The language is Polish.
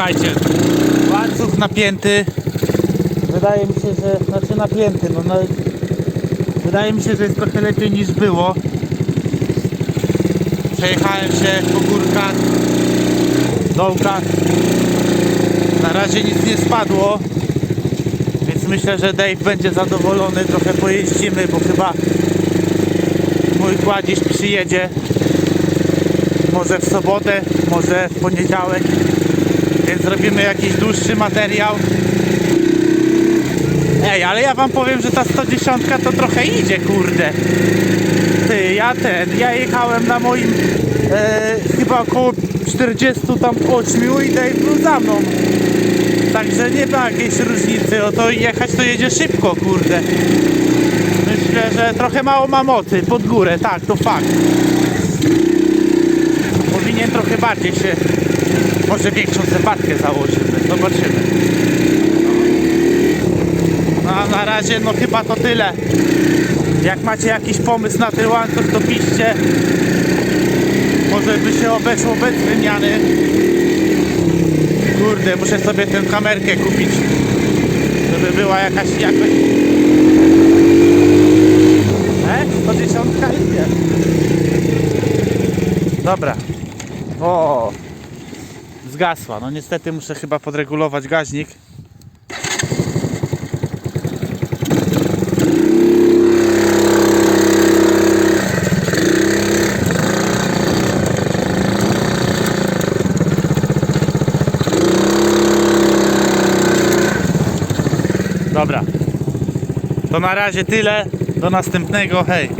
Słuchajcie, łańcuch napięty. Wydaje mi się, że znaczy napięty, no, no wydaje mi się, że jest trochę lepiej niż było. Przejechałem się po górkach, dołkach. Na razie nic nie spadło. Więc myślę, że Dave będzie zadowolony. Trochę pojeździmy, bo chyba mój kładzisz przyjedzie. Może w sobotę, może w poniedziałek. Więc zrobimy jakiś dłuższy materiał. Ej, ale ja wam powiem, że ta 110 to trochę idzie, kurde. Ty, ja ten, ja jechałem na moim e, chyba około 40 tam 8 i Dave był za mną. Także nie ma jakiejś różnicy, o to jechać to jedzie szybko, kurde. Myślę, że trochę mało ma mocy pod górę, tak, to fakt. Powinien trochę bardziej się, może większą zębatkę założymy, zobaczymy. No a na razie no chyba to tyle. Jak macie jakiś pomysł na ten łańcuch, to piszcie. Może by się obeszło bez wymiany. Kurde, muszę sobie tę kamerkę kupić, żeby była jakaś jakość. E? 110 idzie. Dobra. O. Zgasła. No niestety muszę chyba podregulować gaźnik. Dobra. To na razie tyle. Do następnego. Hej.